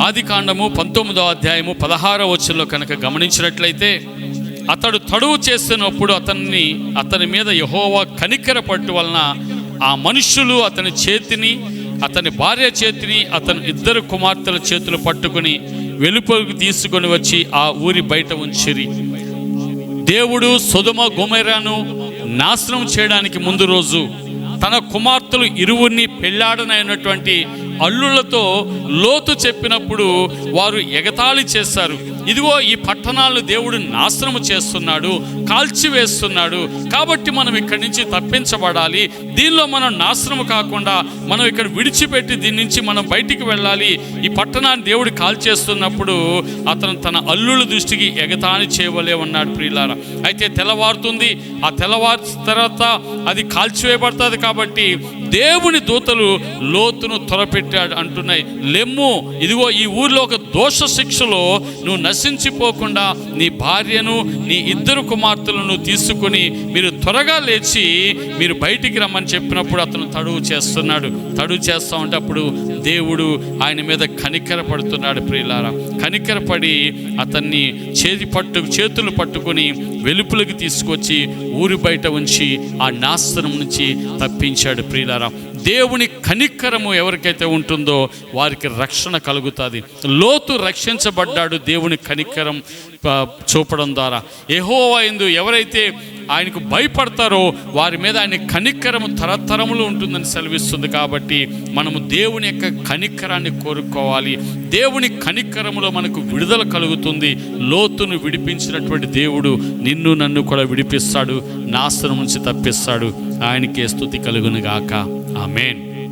ఆది కాండము పంతొమ్మిదో అధ్యాయము పదహారో వచ్చంలో కనుక గమనించినట్లయితే అతడు తడువు చేస్తున్నప్పుడు అతన్ని అతని మీద యహోవా కనికర పట్టు వలన ఆ మనుషులు అతని చేతిని అతని భార్య చేతిని అతని ఇద్దరు కుమార్తెల చేతులు పట్టుకుని వెలుపలికి తీసుకొని వచ్చి ఆ ఊరి బయట ఉంచిరి. దేవుడు సుధుమ గుమెరాను నాశనం చేయడానికి ముందు రోజు తన కుమార్తెలు ఇరువురిని పెళ్ళాడనైనటువంటి అల్లుళ్ళతో లోతు చెప్పినప్పుడు వారు ఎగతాళి చేశారు ఇదిగో ఈ పట్టణాలను దేవుడు నాశనము చేస్తున్నాడు కాల్చివేస్తున్నాడు. కాబట్టి మనం ఇక్కడి నుంచి తప్పించబడాలి. దీనిలో మనం నాశనము కాకుండా మనం ఇక్కడ విడిచిపెట్టి దీని నుంచి మనం బయటికి వెళ్ళాలి. ఈ పట్టణాన్ని దేవుడు కాల్చేస్తున్నప్పుడు అతను తన అల్లుల దృష్టికి ఎగతాని చేయవలే ఉన్నాడు ప్రియులార. అయితే తెల్లవారుతుంది. ఆ తెల్లవారు తర్వాత అది కాల్చివేయబడుతుంది కాబట్టి దేవుని దూతలు లోతును త్వరపెట్టాడు అంటున్నాయి. లెమ్ము ఇదిగో ఈ ఊర్లో ఒక దోష శిక్షలో నువ్వు నశించిపోకుండా నీ భార్యను నీ ఇద్దరు కుమార్తెలను తీసుకుని మీరు త్వరగా లేచి మీరు బయటికి రమ్మని చెప్పినప్పుడు అతను తడువు చేస్తున్నాడు. తడువు చేస్తా ఉంటే అప్పుడు దేవుడు ఆయన మీద కనికర పడుతున్నాడు ప్రియులారా. కనికరపడి అతన్ని చేతి పట్టు చేతులు పట్టుకొని వెలుపులకి తీసుకొచ్చి ఊరి బయట ఉంచి ఆ నాశనం నుంచి తప్పించాడు ప్రియులారా. దేవుని కనికరము ఎవరికైతే ఉంటుందో వారికి రక్షణ కలుగుతుంది. లోతు రక్షించబడ్డాడు దేవుని కనికరం చూపడం ద్వారా. ఎహోవా ఎందు ఎవరైతే ఆయనకు భయపడతారో వారి మీద ఆయన కనికరము తరతరములు ఉంటుందని సెలవిస్తుంది కాబట్టి మనము దేవుని యొక్క కనికరాన్ని కోరుకోవాలి. దేవుని కనికరములో మనకు విడుదల కలుగుతుంది. లోతును విడిపించినటువంటి దేవుడు నిన్ను నన్ను కూడా విడిపిస్తాడు. నాశనం నుంచి తప్పిస్తాడు. ఆయనకే స్థుతి కలుగునుగాక. ఆమెన్.